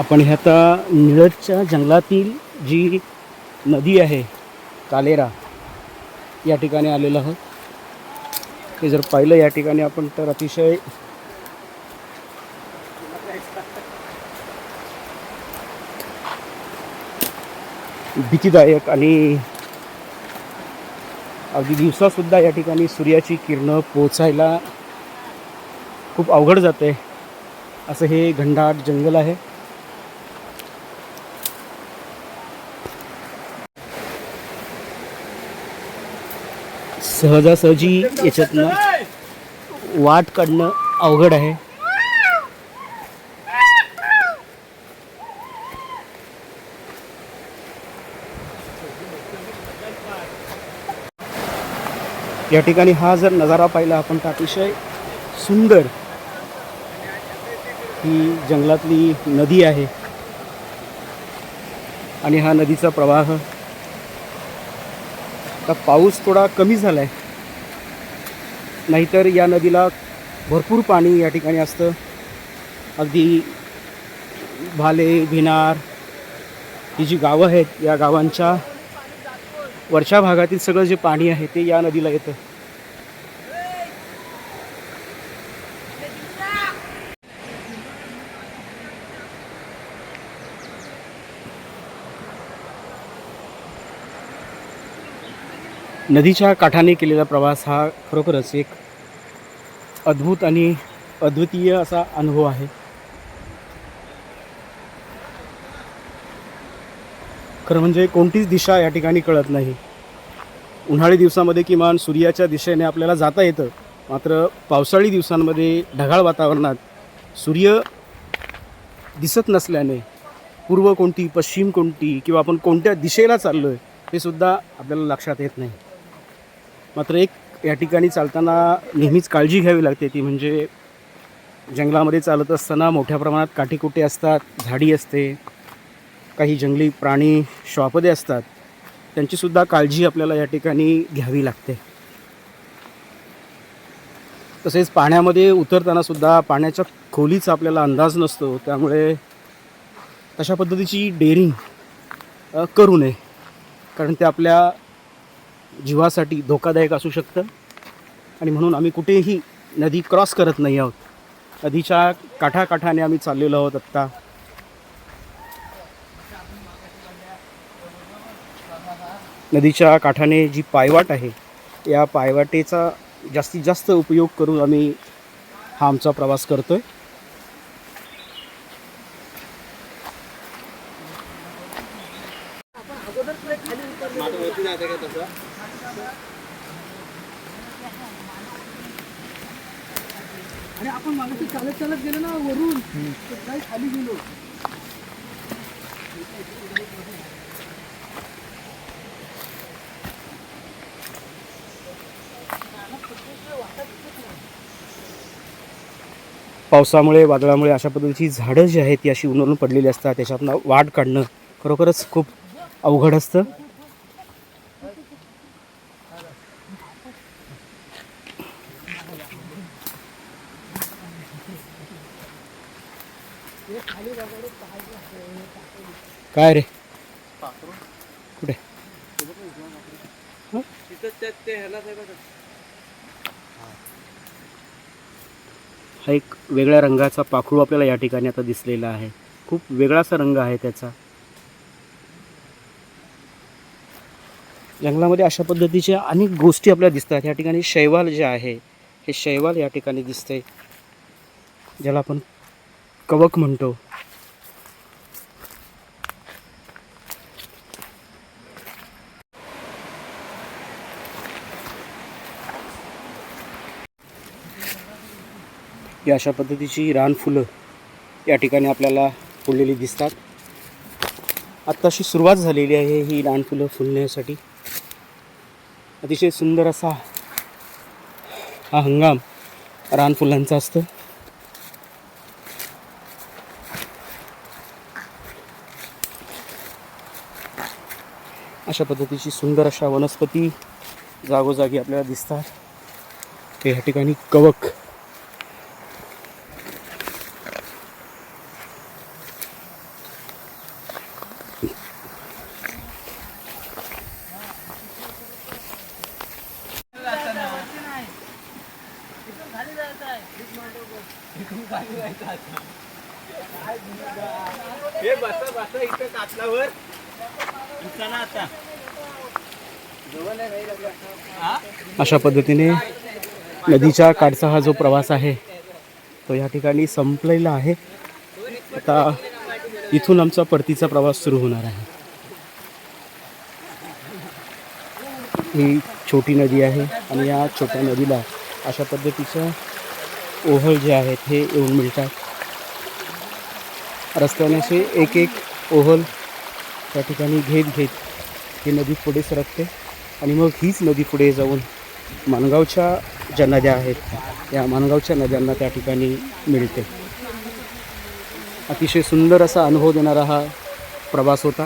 आपण हे आता निळदच्या जंगलातील जी नदी आहे कालेरा या ठिकाणी आलेलो आहोत. हे जर पाहिलं या ठिकाणी आपण तर अतिशय भीतीदायक आणि अगदी दिवसासुद्धा या ठिकाणी सूर्याची किरणं पोचायला खूप अवघड जाते. असं हे घनदाट जंगल आहे. सहजासहजी याच्यातनं वाट काढणं अवघड आहे. या ठिकाणी हा जर नजारा पाहिला आपण तर अतिशय सुंदर ही जंगलातली नदी आहे. आणि हा नदीचा प्रवाह आता पाऊस थोडा कमी झाला आहे नाहीतर या नदीला भरपूर पाणी या ठिकाणी असतं. अगदी भाले भिनार ही जी गावं आहेत या गावांच्या वरच्या भागातील सगळं जे पाणी आहे ते या नदीला येतं. नदीच्या काठाने केलेला प्रवास हा खरोखरच एक अद्भुत आणि अद्वितीय असा अनुभव आहे. खरं म्हणजे कोणतीच दिशा या ठिकाणी कळत नाही. उन्हाळी दिवसामध्ये किमान सूर्याच्या दिशेने आपल्याला जाता येतं मात्र पावसाळी दिवसांमध्ये ढगाळ वातावरणात सूर्य दिसत नसल्याने पूर्व कोणती पश्चिम कोणती किंवा आपण कोणत्या दिशेला चाललो आहे हे सुद्धा आपल्याला लक्षात येत नाही. मात्र एक या ठिकाणी चालताना नेहमीच काळजी घ्यावी लागते ती म्हणजे जंगलामध्ये चालत असताना मोठ्या प्रमाणात काठीकुटे असतात झाडी असते काही जंगली प्राणी श्वापदे असतात. त्यांचीसुद्धा काळजी आपल्याला या ठिकाणी घ्यावी लागते. तसेच पाण्यामध्ये उतरताना सुद्धा पाण्याच्या खोलीचा आपल्याला अंदाज नसतो. त्यामुळे तशा पद्धतीची डेअरिंग करू नये. कारण ते आपल्या जीवासाठी धोकादायक असू शकतं. आणि म्हणून आम्ही कुठेही नदी क्रॉस करत नाही आहोत. नदीच्या काठाकाठाने आम्ही चाललेलो आहोत आत्ता. नदीच्या काठाने जी पायवाट आहे या पायवाटेचा जास्तीत जास्त उपयोग करून आम्ही हा आमचा प्रवास करतो आहे आणि आपण मागाशी चालत चालत गेलो ना वरून. काही खाली गेलो. पावसामुळे वादळामुळे अशा पद्धतीची झाडं जी आहेत ती अशी उन्हळून पडलेली असतात. त्याच्यातनं वाट काढणं खरोखरच खूप अवघड असतं. काय रे? कुठे? हा एक वेगळ्या रंगाचा पाखरू आपल्याला या ठिकाणी आता दिसलेला आहे. खूप वेगळासा रंग आहे त्याचा. जंगलामध्ये अशा पद्धतीच्या अनेक गोष्टी आपल्याला दिसतात. या ठिकाणी शैवाल जे आहे हे शैवाल या ठिकाणी दिसते ज्याला आपण कवक म्हणतो. या अशा पद्धतीची रानफुलं या ठिकाणी आपल्याला फुललेली दिसतात. आत्ताशी सुरुवात झालेली आहे ही रानफुलं फुलण्यासाठी. अतिशय सुंदर असा हा हंगाम रानफुलांचा असतो. अशा पद्धतीची सुंदर अशा वनस्पती जागोजागी आपल्याला दिसतात. ते ह्या ठिकाणी कवक हे बसा बसा इथं कातलावर चला आता. अशा पद्धतीने नदीच्या काठचा हा जो प्रवास आहे तो या ठिकाणी संपलेला आहे. आता इथून आमचा परतीचा प्रवास सुरू होणार आहे. ही छोटी नदी आहे आणि या छोट्या नदीला अशा पद्धतीचं ओहळ जे आहेत हे येऊन मिळतात. रस्त्याने असे एक एक ओहल त्या ठिकाणी घेत घेत ही नदी पुढे सरकते आणि मग हीच नदी पुढे जाऊन माणगावच्या ज्या नद्या आहेत या माणगावच्या नद्यांना त्या ठिकाणी मिळते. अतिशय सुंदर असा अनुभव देणारा हा प्रवास होता.